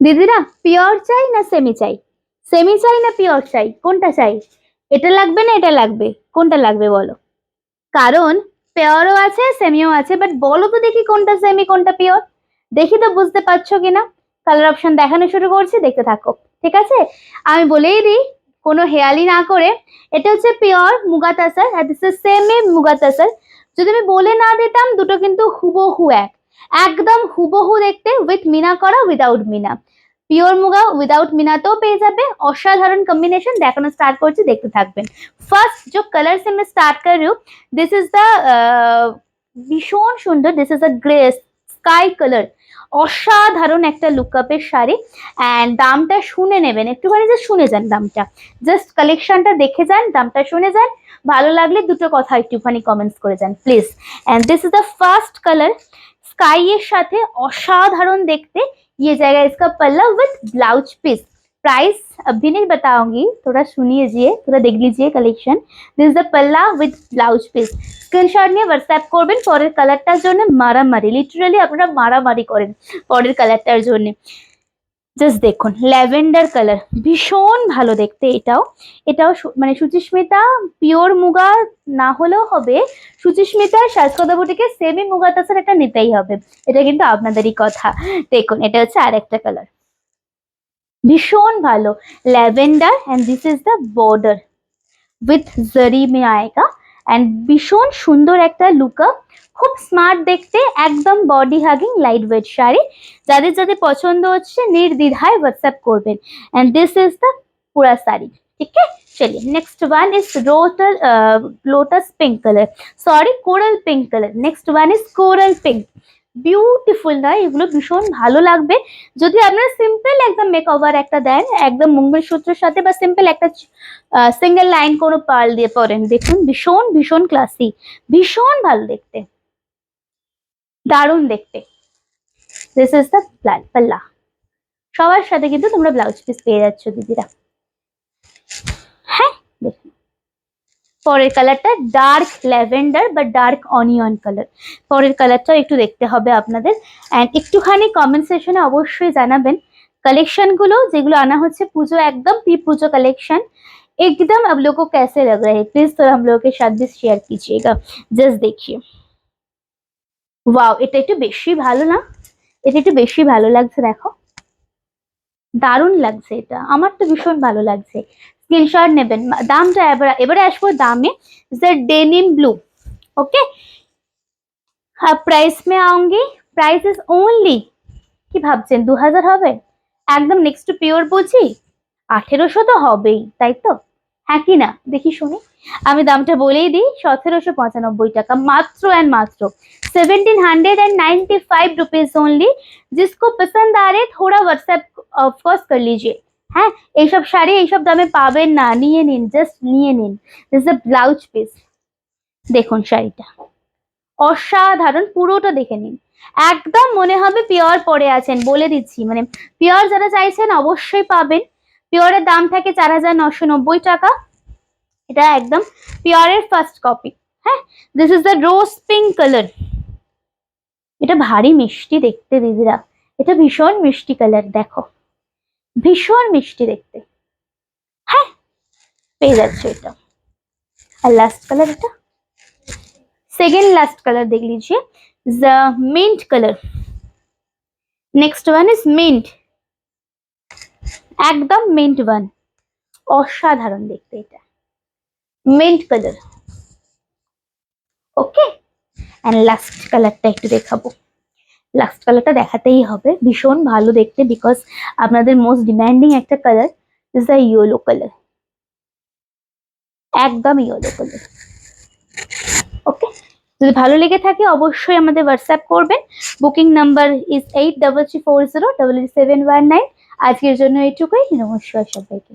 দিদিরা পিওর চাই না সেমি চাই? সেমি চাই না পিওর চাই? কোনটা চাই? এটা লাগবে না এটা লাগবে? কোনটা লাগবে বলো? কারণ পিওরও আছে সেমিও আছে বাট বলো তো দেখি কোনটা সেমি কোনটা পিওর দেখি তো বুঝতে পারছ কিনা? কালার অপশন দেখানো শুরু করছি, দেখতে থাকো, ঠিক আছে? আমি বলেই দিই, কোনো হেয়ালি না করে, এটা হচ্ছে পিওর মুগা তাসার আর দিস সেমি মুগা তাসার যদি আমি বলে না দিতাম, দুটো কিন্তু হুবহু এক। একদম হুবহু দেখতে উইথ মিনা করা উইদাউট মিনা পিওর মুগা উইদাউট মিনাতেও পেয়ে যাবে অসাধারণ কম্বিনেশন দেখানো স্টার্ট করছি দেখতে থাকবেন ফার্স্ট जो कलर से मैं स्टार्ट कर रही हूँ दिस इज द ভীষণ সুন্দর this is a grey sky colour অসাধারণ একটা লুকআপের শাড়ি অ্যান্ড দামটা শুনে নেবেন একটুখানি জাস্ট শুনে যান দামটা জাস্ট কালেকশনটা দেখে যান দামটা শুনে যান ভালো লাগলে দুটো কথা একটুখানি কমেন্টস করে যান please and this is the first colour sky এর সাথে অসাধারণ দেখতে ये जाएगा इसका पल्ला विथ ब्लाउज पीस प्राइस अभी नहीं बताऊंगी थोड़ा सुनिए जिए थोड़ा देख लीजिए collection this is the palla with blouse piece screenshot নিয়ে হোয়াটসঅ্যাপ করবেন পরের কালারটার জন্য মারামারি লিটারালি আপনারা মারামারি করেন পরের কালারটার জন্য জাস্ট দেখুন, ল্যাভেন্ডার কালার, ভীষণ ভালো দেখতে এটাও। এটাও মানে সুচিস্মিতা পিওর মুগা না হলেও হবে। সুচিস্মিতার শাসকদা বুটিকে সেমি মুগা তাছাড়া এটা নিতেই হবে। এটা কিন্তু আপনাদেরই কথা। দেখুন, এটা হচ্ছে আর একটা কালার। ভীষণ ভালো। Lavender and this is the border with zari May আয়েগা and ভীষণ সুন্দর একটা লুকআপ খুব স্মার্ট দেখতে একদম body hugging light weight sari যাদের যাদের পছন্দ হচ্ছে নির্দ্বিধায় হোয়াটসঅ্যাপ করবেন অ্যান্ড দিস ইজ দ্য পুরা শাড়ি ठीक है चलिए next one is rotor lotus pink colour sorry coral pink colour next one is coral pink beautiful না এগুলো ভীষণ ভালো লাগবে যদি আপনারা সিম্পল একদম মেকওভার একটা দেন একদম মঙ্গলসূত্রের সাথে বা সিম্পল একটা সিঙ্গেল লাইন কোনো পার্ল দিয়ে পরেন দেখুন ভীষণ ভীষণ ক্লাসি ভীষণ ভালো দেখতে দারুণ দেখতে দিস ইজ দ্য পাল্লা সবার সাথে কিন্তু তোমরা ব্লাউজ পিস পেয়ে যাচ্ছ দিদিরা হ্যাঁ দেখুন পরের কালারটা ডার্ক ল্যাভেন্ডার বা ডার্ক অনিয়ন কালার পরের কালারটাও একটু দেখতে হবে আপনাদের অ্যান্ড একটুখানি কমেন্ট সেশনে অবশ্যই জানাবেন कलेक्शन গুলো যেগুলো আনা হচ্ছে পুজো একদম প্রি পুজো कलेक्शन एकदम अब लोगों को कैसे लग रहे हैं प्लीज थोड़ा हम लोगों के साथ भी शेयर कीजिएगा जस्ट देखिए ওয়াও এটা একটু বেশি ভালো না এটা একটু বেশি ভালো লাগছে দেখো দারুণ লাগছে এটা আমার তো ভীষণ ভালো লাগছে স্ক্রিনশট নেবেন মা- দামটা এবার এবারে আসবো দামে डेनिम ब्लू ओके हाँ प्राइस में आऊंगी प्राइस इज ओनली কি ভাবছেন দু হাজার হবে একদম নেক্সট টু পিওর বুঝি আঠেরোশো তো হবেই তাই তো হ্যাঁ কি না দেখি শুনি আমি দামটা বলেই দিই, সতেরোশো পঁচানব্বই টাকা, মাত্র অ্যান্ড মাত্র। Seventeen hundred and ninety five rupees only জিসকো পেসেন্ড আর থোড়া হোয়াটসঅ্যাপ অফকোর্স কর লিজিয়ে হ্যাঁ এইসব শাড়ি এইসব দামে পাবেন না নিয়ে নিন জাস্ট নিয়ে নিন দিস এ ব্লাউজ পিস দেখুন শাড়িটা অসাধারণ, পুরোটা দেখে নিন। একদম মনে হবে পিওর পরে আছেন, বলে দিচ্ছি। মানে পিওর যারা চাইছেন, অবশ্যই পাবেন। পিওরের দাম থাকে চার হাজার নশো নব্বই টাকা। এটা একদম পিওরের ফার্স্ট কপি হ্যাঁ this is the rose pink colour এটা ভারী মিষ্টি দেখতে দিদিরা এটা ভীষণ মিষ্টি কালার দেখো ভীষণ মিষ্টি দেখতে হ্যাঁ পেয়ে যাচ্ছে এটা আর লাস্ট কালার এটা সেকেন্ড লাস্ট কালার দেখ लीजिए the mint color next one is mint একদম মিন্ট ওয়ান অসাধারণ দেখতে এটা mint colour okay and last কালারটা একটু দেখাবো। লাস্ট কালারটা দেখাতেই হবে। ভীষণ ভালো দেখতে বিকজ আপনাদের মোস্ট ডিমান্ডিং একটা colour is the yellow colour একদম ইয়েলো কালার ওকে যদি ভালো লেগে থাকে অবশ্যই আমাদের হোয়াটসঅ্যাপ করবেন। Booking number is eight double three four zero double seven one nine আজকের জন্য এইটুকুই। নমস্কার সবাইকে।